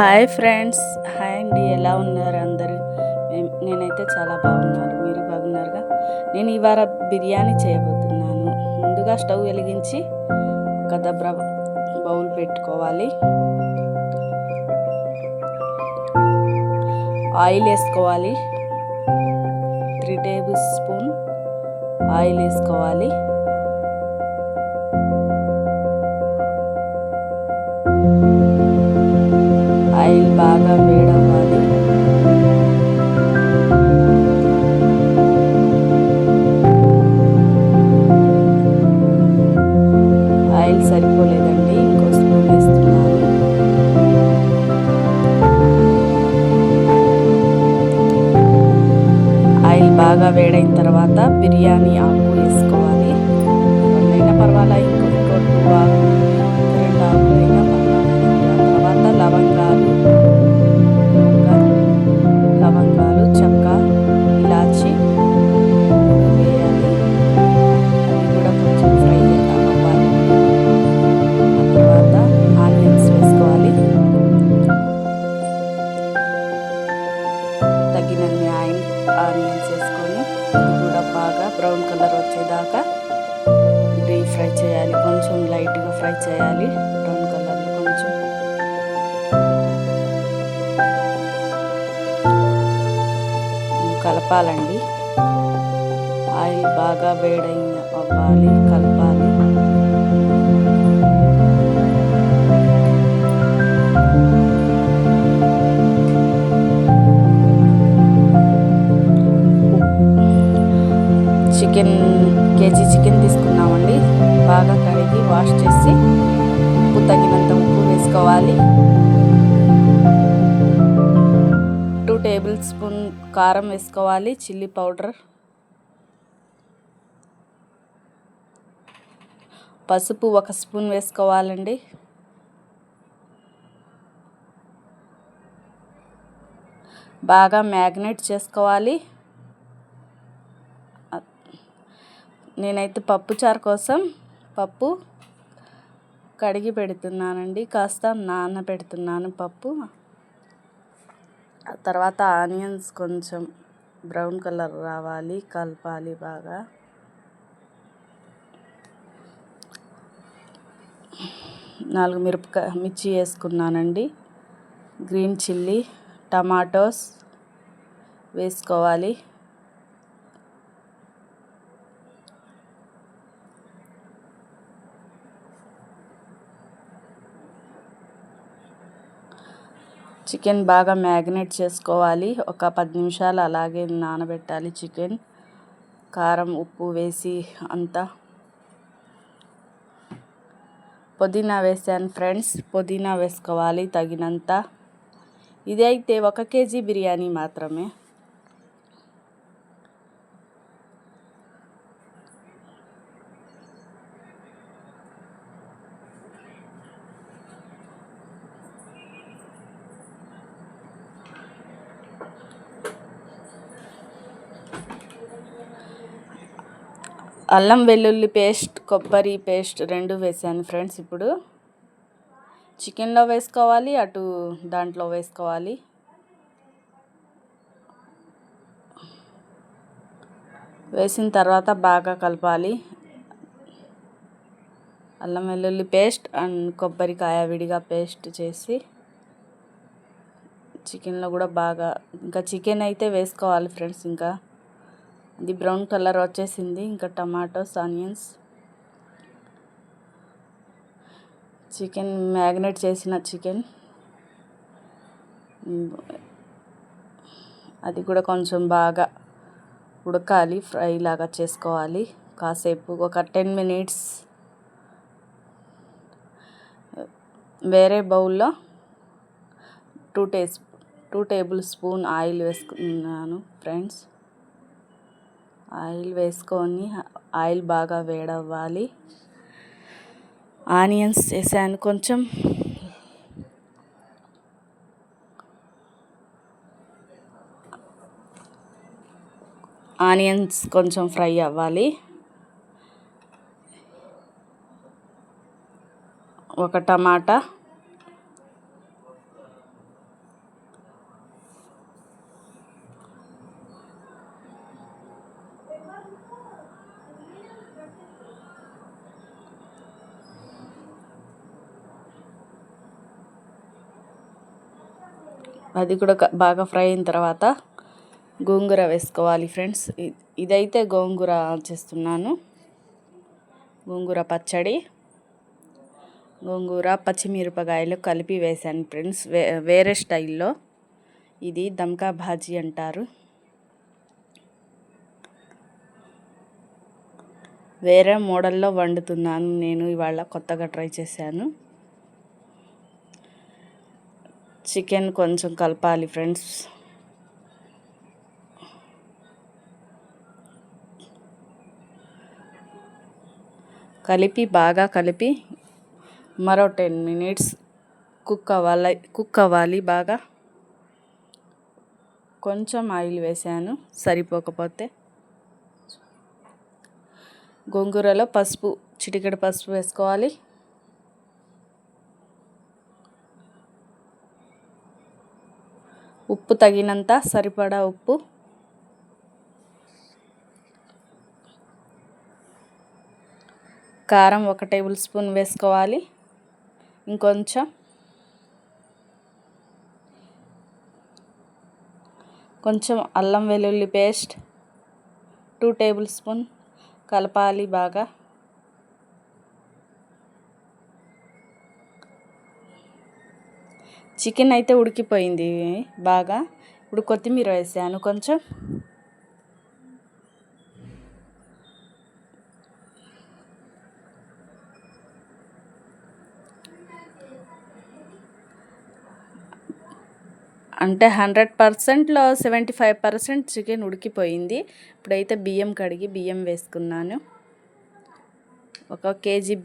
Hi friends. Hi అండి. ఎలా ఉన్నారు అందరూ? నేనైతే చాలా బాగున్నాను. మీరు బాగున్నారుగా? నేను ఇవాళ బిర్యానీ చేయబోతున్నాను. ముందుగా స్టవ్ వెలిగించి ఒక దబ్ర బౌల్ పెట్టుకోవాలి. ఆయిల్ వేసుకోవాలి. త్రీ టేబుల్ స్పూన్ ఆయిల్ వేసుకోవాలి. బాగా వేడవ్వాలి ఆయిల్ సరిపోలేదండి ఇంకో స్పూన్ వేస్తున్నాను. ఆయిల్ బాగా వేడైన తర్వాత బిర్యానీ ఆకు ఆనియన్స్ వేసుకొని కూడా బాగా బ్రౌన్ కలర్ వచ్చేదాకా డీప్ ఫ్రై చేయాలి. కొంచెం లైట్గా ఫ్రై చేయాలి. బ్రౌన్ కలర్లో కొంచెం. కలపాలండి. ఆయిల్ బాగా వేడైన అవ్వాలి కలపాలి. చికెన్ కేజీ చికెన్ తీసుకున్నామండి. బాగా కడిగి వాష్ చేసి ఉప్పు తగినంత ఉప్పు వేసుకోవాలి. టూ టేబుల్ స్పూన్ కారం వేసుకోవాలి చిల్లీ పౌడర్. పసుపు ఒక స్పూన్ వేసుకోవాలండి. బాగా మ్యాగ్నేట్ చేసుకోవాలి. నేనైతే పప్పు చారు కోసం పప్పు కడిగి పెడుతున్నానండి. కాస్త నానబెడుతున్నాను పప్పు. ఆ తర్వాత ఆనియన్స్ కొంచెం బ్రౌన్ కలర్ రావాలి కలపాలి బాగా. నాలుగు మిరపకాయ మిర్చి వేసుకున్నానండి. గ్రీన్ చిల్లీ టమాటోస్ వేసుకోవాలి. చికెన్ బాగా మ్యాగ్నేట్ చేసుకోవాలి. ఒక పది నిమిషాలు అలాగే నానబెట్టాలి చికెన్. కారం ఉప్పు వేసి అంతా. పుదీనా వేసాను ఫ్రెండ్స్. పుదీనా వేసుకోవాలి తగినంత. ఇది అయితే ఒక కేజీ బిర్యానీ మాత్రమే. అల్లం వెల్లుల్లి పేస్ట్ కొబ్బరి పేస్ట్ రెండు వేసాను ఫ్రెండ్స్ ఇప్పుడు. చికెన్లో వేసుకోవాలి అటు దాంట్లో వేసుకోవాలి. వేసిన తర్వాత బాగా కలపాలి. అల్లం వెల్లుల్లి పేస్ట్ అండ్ కొబ్బరికాయ విడిగా పేస్ట్ చేసి చికెన్లో కూడా బాగా ఇంకా చికెన్ అయితే వేసుకోవాలి ఫ్రెండ్స్ ఇంకా. అది బ్రౌన్ కలర్ వచ్చేసింది. ఇంకా టమాటోస్ ఆనియన్స్. చికెన్ మ్యాగ్నేట్ చేసిన చికెన్. అది కూడా కొంచెం బాగా ఉడకాలి ఫ్రై లాగా చేసుకోవాలి. కాసేపు ఒక టెన్ మినిట్స్. వేరే బౌల్లో టూ టేస్ టూ టేబుల్ స్పూన్ ఆయిల్ వేసుకున్నాను ఫ్రెండ్స్. ఆయిల్ వేసుకొని ఆయిల్ బాగా వేడవ్వాలి. ఆనియన్స్ వేసాను కొంచెం. ఆనియన్స్ కొంచెం ఫ్రై అవ్వాలి. ఒక టమాటా అది కూడా బాగా ఫ్రై అయిన తర్వాత గోంగూర వేసుకోవాలి ఫ్రెండ్స్. ఇదైతే గోంగూర చేస్తున్నాను. గోంగూర పచ్చడి గోంగూర పచ్చిమిరపకాయలు కలిపి వేసాను ఫ్రెండ్స్. వే వేరే స్టైల్లో. ఇది దమ్కా భాజీ అంటారు. వేరే మోడల్లో వండుతున్నాను నేను ఇవాళ కొత్తగా ట్రై చేశాను. చికెన్ కొంచెం కలపాలి ఫ్రెండ్స్. కలిపి బాగా కలిపి మరో టెన్ మినిట్స్ కుక్ అవ్వాలి కుక్ అవ్వాలి బాగా. కొంచెం ఆయిల్ వేసాను సరిపోకపోతే. గోంగూరలో పసుపు చిటికెడు పసుపు వేసుకోవాలి. ఉప్పు తగినంత సరిపడా ఉప్పు. కారం ఒక టేబుల్ స్పూన్ వేసుకోవాలి. ఇంకొంచెం. కొంచెం అల్లం వెల్లుల్లి పేస్ట్. టూ టేబుల్ స్పూన్ కలపాలి బాగా. చికెన్ అయితే ఉడికిపోయింది బాగా. ఇప్పుడు కొత్తిమీర వేసాను కొంచెం. అంటే హండ్రెడ్ పర్సెంట్లో సెవెంటీ ఫైవ్ పర్సెంట్ చికెన్ ఉడికిపోయింది. ఇప్పుడైతే బియ్యం కడిగి బియ్యం వేసుకున్నాను. ఒక కేజీ బియ్యం